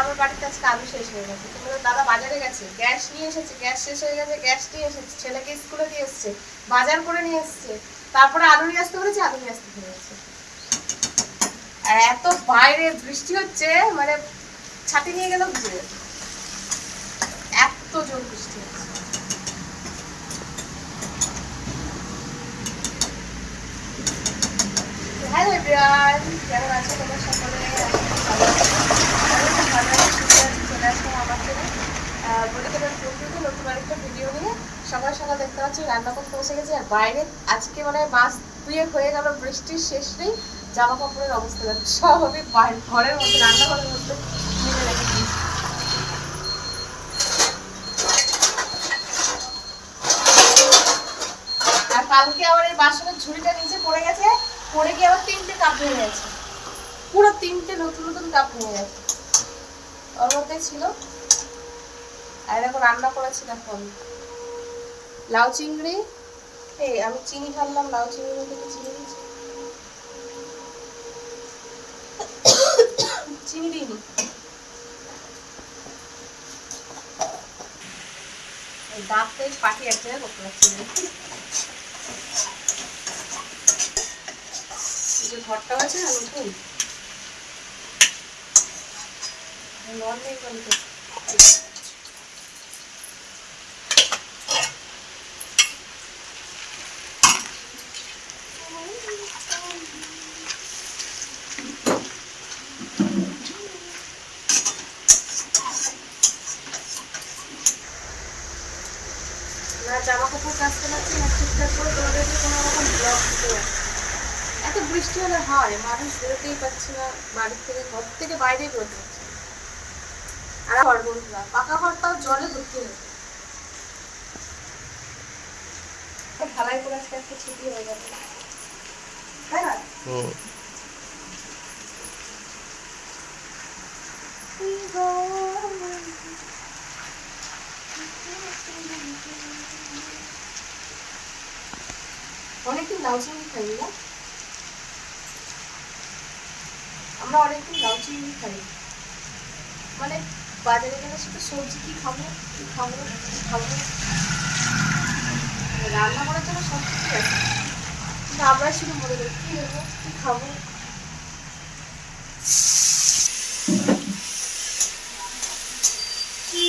আমার বাড়িতে আজকে আলু শেষ হয়ে গেছে। তোমাদের দাদা বাজারে গেছে, গ্যাস নিয়ে এসেছে, গ্যাস শেষ হয়ে গেছে, গ্যাস নিয়ে এসেছে, ছেলেকে স্কুলে দিয়ে এসছে, বাজার করে নিয়ে এসছে, তারপরে আলু নিয়ে আসতে বলেছে আলু নিয়ে আসতে ভুলে এত বাইরে বৃষ্টি হচ্ছে মানে ছাতি নিয়ে ভিজে যাবে এত জোর বৃষ্টি হচ্ছে। হ্যালো এভরিওয়ান, কেমন আছো তোমরা সকলে আশা করি ভালো আছো। আমি খুব ভালো আছি, সুস্থ আছি, চলে আসলাম আমার থেকে আহ, বলে তোমার বন্ধুকে নতুন আরেকটা ভিডিও নিয়ে সকাল পাচ্ছি রান্না করতে বসে গেছি আর বাইরে আজকে মানে মাস দুয়েক হয়ে গেল, বৃষ্টির শেষ নেই জামা কাপড়ের অবস্থা দেখো, সব আমি ঘরের মধ্যে, রান্নাঘরের মধ্যে নিয়ে রেখে দিয়েছি আর কালকে আবার এই বাসনের ঝুড়িটা নিচে পড়ে গেছে, পড়ে গিয়ে আবার তিনটে কাপ ভেঙে গেছে। পুরো তিনটে নতুন নতুন কাপ ভেঙে গেছে। ওর মধ্যেই ছিল। আর এখন রান্না করেছি আমি লাউ চিংড়ি? এই, আমি চিনি ফেললাম লাউ চিংড়ির মধ্যে চিনি দিয়েছি? চিনি দিইনি। এই দাঁতটাই পাঠিয়ে একটা করতে পারছি যে ঘরটা আছে না নতুন নর্মাল জামা কাপড় কাচতে পারছি না ঠিকঠাক করে তোমাদেরকে কোনো রকম ব্লগ দিতে পারছি এত বৃষ্টি হলে হয় মানুষ বেরোতেই পারছে না বাড়ির থেকে ঘর থেকে বাইরেই বেরোতে পারছে না। আর ঘর বন্ধুরা পাকা ঘরটাও জলে ভর্তি হয়েছে ঢালাই করে আজকে একটা ছুটি হয়ে যাবে তাই না? হুম। অনেকদিন লাউ চিংড়ি খাই না? আমরা অনেকদিন লাউ চিংড়ি খাই মানে বাজারে গেলে শুধু সবজি কি খাব? কি খাব? কি খাব? রান্না করার জন্য সব কিছুই আছে। কিন্তু আমরা শুধু মনে করি, কি নেব কি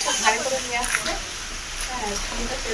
খুব ভারী করে নিয়ে আসছে হ্যাঁ ফোনটা ফেলে রাস্তার উপরে বসে রয়েছে বুড়িটা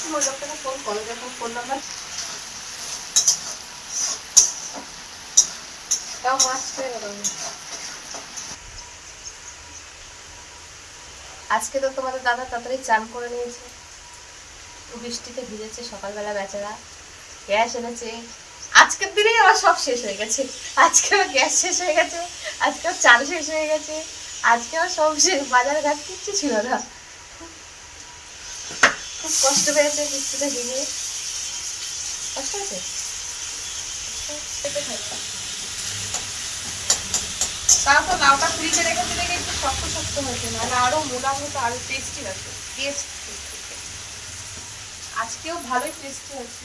ফোন ফোন তাও আজকে তো তোমাদের দাদা তাড়াতাড়ি চান করে নিয়েছে। বৃষ্টিতে ভিজেছে সকালবেলা বেচারা। গ্যাস এনেছে। আজকের দিনেই আমার সব শেষ হয়ে গেছে। আজকেও গ্যাস শেষ হয়ে গেছে। আজকেও চাল শেষ হয়ে গেছে। আজকে আজকেও সব শেষ। বাজার ঘাট কিচ্ছু ছিল না। খুব কষ্ট পেয়েছে কিছুটা ভিজে কষ্ট আছে? তারপর লাউটা ফ্রিজে রেখেছে দেখে একটু শক্ত শক্ত হয়েছে, নাহলে আরও মোলা মতো, আরও টেস্টি লাগছে টেস্ট আজকেও ভালোই টেস্টি হয়েছে।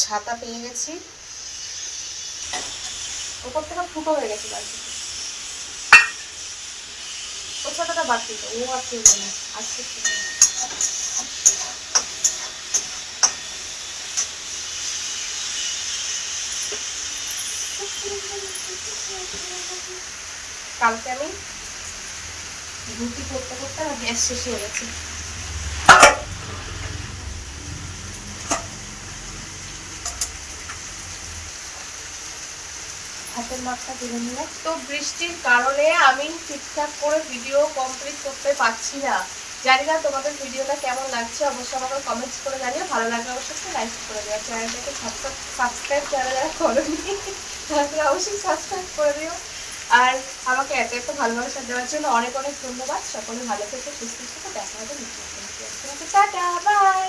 ছাতা পেয়ে গেছি। ওপর থেকে ফুটো হয়ে গেছে বাড়িতে ও ছাতাটা তো ও আর চলবে না আজকে কালকে আমি রুটি করতে করতে আমার গ্যাস শেষ হয়ে গেছে। হাতের মাপটা তুলে নিলাম তো বৃষ্টির কারণে আমি ঠিকঠাক করে ভিডিও কমপ্লিট করতে পারছি না। জানি না তোমাদের ভিডিওটা কেমন লাগছে, অবশ্যই আমাকে কমেন্টস করে জানিও। ভালো লাগলে অবশ্যই লাইক করে দিও। চ্যানেলটাকে সাবস্ক্রাইব যারা যারা করোনি, তারা অবশ্যই সাবস্ক্রাইব করে দিও। আর আমাকে এত এত ভালোবাসা দেওয়ার জন্য অনেক অনেক ধন্যবাদ। সকলে ভালো থেকে, সুস্থ থেকে। দেখা হবে টাটা বাই